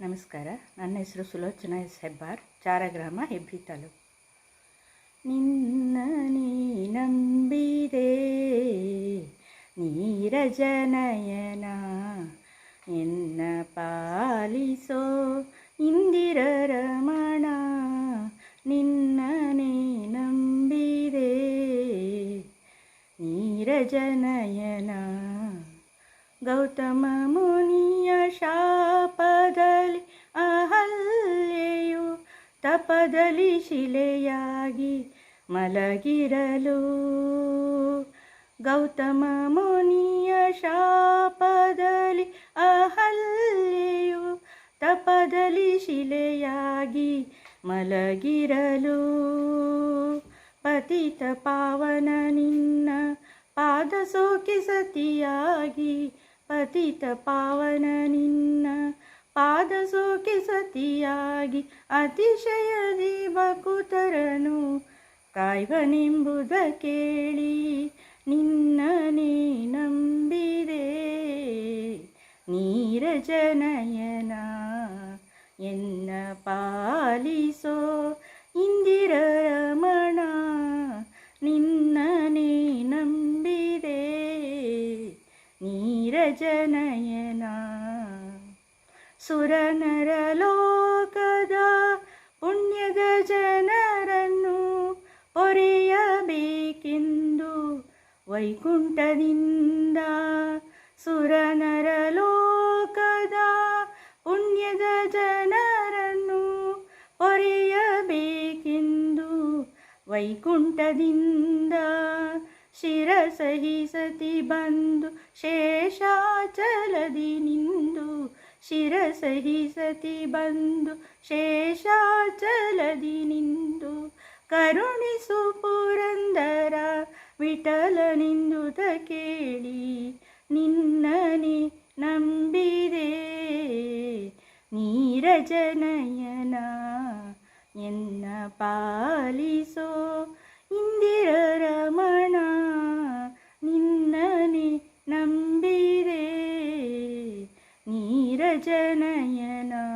ನಮಸ್ಕಾರ. ನನ್ನ ಹೆಸರು ಸುಲೋಚನಾ ಎಸ್. ಹೆಬ್ಬಾರ್, ಚಾರಗ್ರಾಮ ಹೆಬ್ಬಿ ತಾಲೂಕು. ನಿನ್ನ ನೀ ನಂಬಿದೆ ನೀರಜನಯನ ಎನ್ನ ಪಾಲಿಸೋ ಇಂದಿರ ರಮಣ ನಿನ್ನನೇ ನಂಬಿದೆ ನೀರಜನಯನ ಗೌತಮ ಮುನಿಯ ಶಾಪದಲ್ಲಿ ಅಹಲ್ಯೆಯು ತಪದಲ್ಲಿ ಶಿಲೆಯಾಗಿ ಮಲಗಿರಲು. ಗೌತಮ ಮುನಿಯ ಶಾಪದಲ್ಲಿ ಅಹಲ್ಯೆಯು ತಪದಲ್ಲಿ ಶಿಲೆಯಾಗಿ ಮಲಗಿರಲು. ಪತಿತ ಪಾವನ ನಿನ್ನ ಪಾದ ಸೋಕಿ ಸತಿಯಾಗಿ ಪತಿತ ಪಾವನ ನಿನ್ನ ಪಾದ ಸೋಕೆ ಸತಿಯಾಗಿ ಅತಿಶಯದಿ ಬಕುತರನು ಕಾಯ್ವನೆಂಬುದ ಕೇಳಿ, ನಿನ್ನನೇ ನಂಬಿದೆ. ನೀರಜನಯನ ಎನ್ನ ಪಾಲಿಸೋ ಇಂದಿರ ರಮಣ ನಿನ್ನನೇ ನಂಬಿದೆ. ನೀರಜನಯನ ಸುರನರ ಲೋಕದ ಪುಣ್ಯದ ಜನರನ್ನು ಒರೆಯಬೇಕೆಂದು ವೈಕುಂಠದಿಂದ ಸುರನರ ಲೋಕದ ಪುಣ್ಯದ ಜನರನ್ನು ಒರೆಯಬೇಕೆಂದು ವೈಕುಂಠದಿಂದ ಶಿರಸಹಿಸತಿ ಬಂದು ಶೇಷಾಚಲದಿ ನಿಂದು ಶಿರಸಹಿಸತಿ ಬಂದು ಶೇಷಾಚಲದಿ ನಿಂದು. ಕರುಣಿಸು ಪುರಂದರ ವಿಠಲ ನಿಂದುತ ಕೇಳಿ, ನಿನ್ನನೆ ನಂಬಿದೆ. ನೀರಜನಯನ ಎನ್ನ ಪಾಲಿಸೋ ಇಂದಿರ and uh,